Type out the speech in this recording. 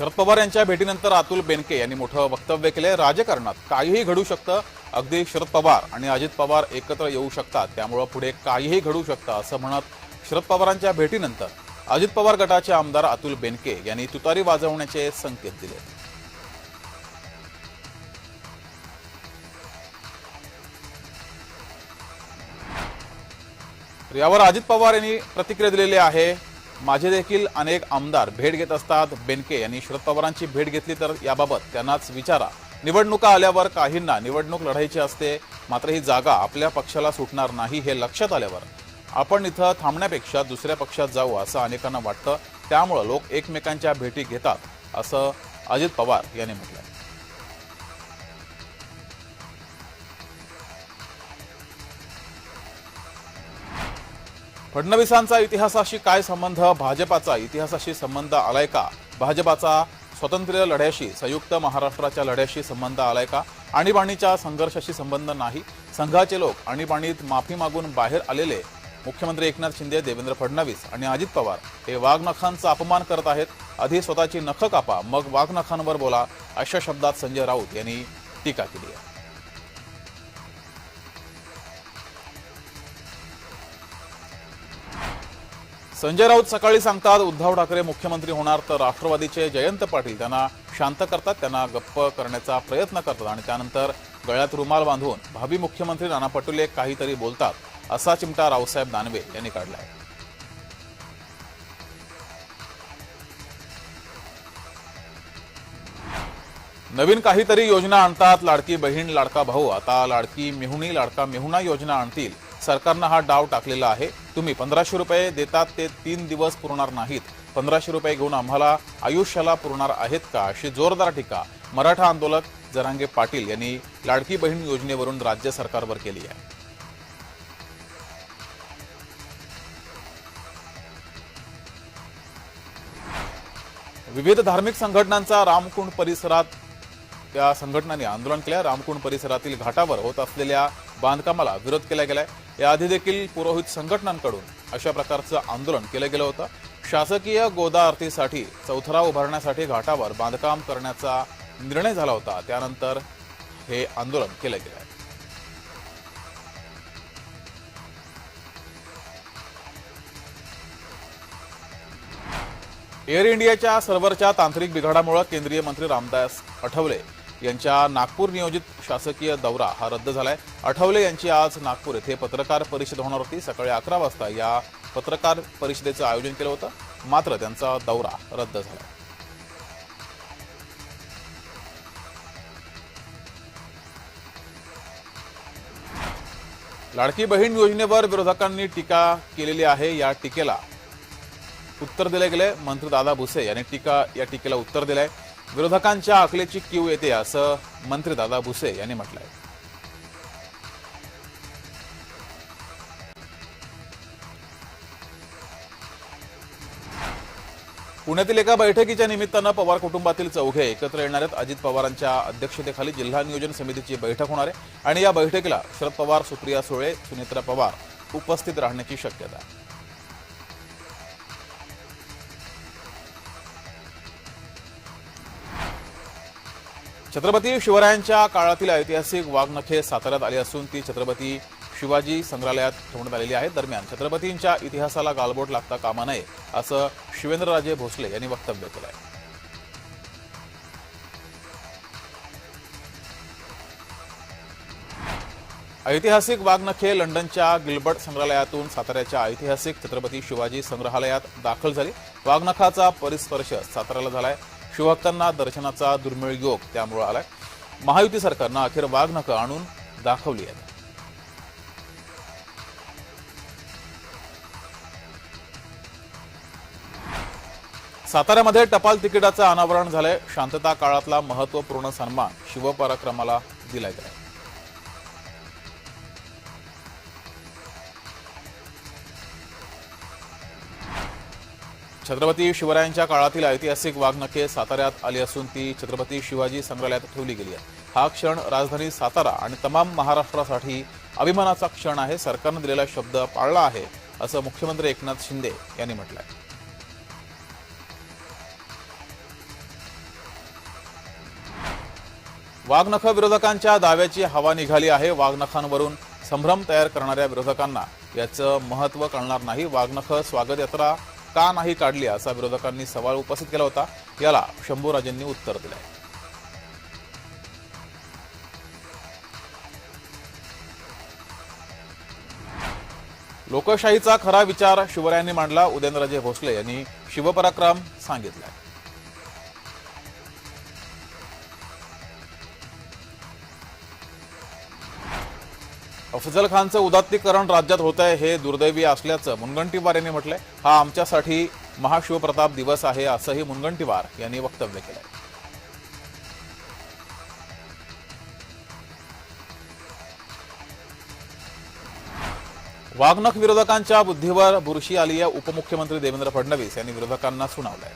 शरद पवार यांच्या भेटीनंतर अतुल बेनके यांनी मोठं वक्तव्य केलंय. राजकारणात काहीही घडू शकतं. अगदी शरद पवार आणि अजित पवार एकत्र येऊ शकतात. त्यामुळं पुढे काहीही घडू शकतं असं म्हणत शरद पवारांच्या भेटीनंतर अजित पवार गटाचे आमदार अतुल बेनके यांनी तुतारी वाजवण्याचे संकेत दिले. यावर अजित पवार यांनी प्रतिक्रिया दिलेली आहे. माझे देखील अनेक आमदार भेट घेत असतात. बेनके यांनी शरद पवारांची भेट घेतली तर याबाबत त्यांनाच विचारा. निवडणुका आल्यावर काहींना निवडणूक लढायची असते. मात्र ही जागा आपल्या पक्षाला सुटणार नाही हे लक्षात आल्यावर आपण इथं थांबण्यापेक्षा दुसऱ्या पक्षात जाऊ असं अनेकांना वाटतं. त्यामुळं लोक एकमेकांच्या भेटी घेतात असं अजित पवार यांनी म्हटलं फडणवीसांचा इतिहासाशी काय संबंध भाजपाचा इतिहासाशी संबंध आलाय का? भाजपाचा स्वतंत्र लढ्याशी संयुक्त महाराष्ट्राच्या लढ्याशी संबंध आलाय का? आणीबाणीच्या संघर्षाशी संबंध नाही. संघाचे लोक आणीबाणीत माफी मागून बाहेर आलेले मुख्यमंत्री एकनाथ शिंदे देवेंद्र फडणवीस आणि अजित पवार हे वाघनखांचा अपमान करत आहेत. आधी स्वतःची नखं कापा मग वाघनखांवर बोला अशा शब्दात संजय राऊत यांनी टीका केली आहे. संजय राऊत सकाळी सांगतात उद्धव ठाकरे मुख्यमंत्री होणार तर राष्ट्रवादीचे जयंत पाटील त्यांना शांत करतात त्यांना गप्प करण्याचा प्रयत्न करतात आणि त्यानंतर गळ्यात रुमाल बांधून भावी मुख्यमंत्री नाना पटोले काहीतरी बोलतात असा चिमटा रावसाहेब दानवे यांनी काढलाय. नवीन काहीतरी योजना आणतात लाडकी बहीण लाडका भाऊ. आता लाडकी मेहुणी लाडका मेहुणा योजना आणतील. सरकारनं हा डाव टाकलेला आहे. तुम्ही पंधराशे रुपये देतात ते तीन दिवस पुरणार नाहीत. पंधराशे रुपये घेऊन आम्हाला आयुष्याला पुरणार आहेत का अशी जोरदार टीका मराठा आंदोलक जरांगे पाटील यांनी लाडकी बहीण योजनेवरून राज्य सरकारवर केली आहे. विविध धार्मिक संघटनांचा रामकुंड परिसरात त्या संघटनांनी आंदोलन केलं रामकुंड परिसरातील घाटावर होत असलेल्या बांधकामाला विरोध केला गेलाय. याआधी देखील पुरोहित संघटनांकडून अशा प्रकारचं आंदोलन केलं गेलं होतं. शासकीय गोदा आरतीसाठी चौथरा उभारण्यासाठी घाटावर बांधकाम करण्याचा निर्णय झाला होता. त्यानंतर हे आंदोलन केलं गेलं. आहे एअर इंडियाच्या सर्व्हरच्या तांत्रिक बिघाडामुळे केंद्रीय मंत्री रामदास आठवले यांच्या नागपूर नियोजित शासकीय दौरा हा रद्द झालाय. आठवले यांची आज नागपूर येथे पत्रकार परिषद होणार होती. सकाळी अकरा वाजता या पत्रकार परिषदेचं आयोजन केलं होतं. मात्र त्यांचा दौरा रद्द झाला. लाडकी बहीण योजनेवर विरोधकांनी टीका केलेली आहे. या टीकेला उत्तर दिले गेले. मंत्री दादा भुसे यांनी टीका या टीकेला उत्तर दिलंय. विरोधकांच्या अकलेची क्यू येते असं मंत्री दादा भुसे यांनी म्हटलंय. पुण्यातील एका बैठकीच्या निमित्तानं पवार कुटुंबातील चौघे एकत्र येणार आहेत. अजित पवारांच्या अध्यक्षतेखाली जिल्हा नियोजन समितीची बैठक होणार आहे. आणि या बैठकीला शरद पवार सुप्रिया सुळे सुनेत्रा पवार उपस्थित राहण्याची शक्यता आहे. छत्रपती शिवरायांच्या काळातील ऐतिहासिक वाघनखे साताऱ्यात आली असून ती छत्रपती शिवाजी संग्रहालयात ठेवण्यात आलेली आहे दरम्यान छत्रपतींच्या इतिहासाला गालबोट लागता कामा नये असं शिवेंद्रराजे भोसले यांनी वक्तव्य केलं आहे ऐतिहासिक वाघनखे लंडनच्या गिलबर्ट संग्रहालयातून साताऱ्याच्या ऐतिहासिक छत्रपती शिवाजी संग्रहालयात दाखल झाली. वाघनखाचा परिस्पर्श साताऱ्याला झालाय. शिवभक्तांना दर्शनाचा दुर्मिळ योग त्यामुळे आलाय. महायुती सरकारनं अखेर वाघनखं आणून दाखवली आहेत साताऱ्यामध्ये टपाल तिकिटाचं अनावरण झालंय. शांतता काळातला महत्त्वपूर्ण सन्मान शिवपराक्रमाला दिलाय गेलाय छत्रपती शिवरायांच्या काळातील ऐतिहासिक वाघनखे साताऱ्यात आली असून ती छत्रपती शिवाजी संग्रहालयात ठेवली गेली आहे. हा क्षण राजधानी सातारा आणि तमाम महाराष्ट्रासाठी अभिमानाचा क्षण आहे. सरकारनं दिलेला शब्द पाळला आहे असं मुख्यमंत्री एकनाथ शिंदे यांनी म्हटलंय. वाघनख विरोधकांच्या दाव्याची हवा निघाली आहे. वाघनखांवरून संभ्रम तयार करणाऱ्या विरोधकांना याचं महत्त्व कळणार नाही. वाघनख स्वागत यात्रा का नाही काढली असा विरोधकांनी सवाल उपस्थित केला होता. याला शंभूराजेंनी उत्तर दिलंय. लोकशाहीचा खरा विचार शिवरायांनी मांडला. उदयनराजे भोसले यांनी शिवपराक्रम सांगितलाय. अफजल खानचं उदात्तीकरण राज्यात होत आहे हे दुर्दैवी असल्याचं मुनगंटीवार यांनी म्हटलंय. हा आमच्यासाठी महाशिवप्रताप दिवस आहे असंही मुनगंटीवार यांनी वक्तव्य केलंय. वाघनख विरोधकांच्या बुद्धीवर बुरशी आली आहे उपमुख्यमंत्री देवेंद्र फडणवीस यांनी विरोधकांना सुनावलंय.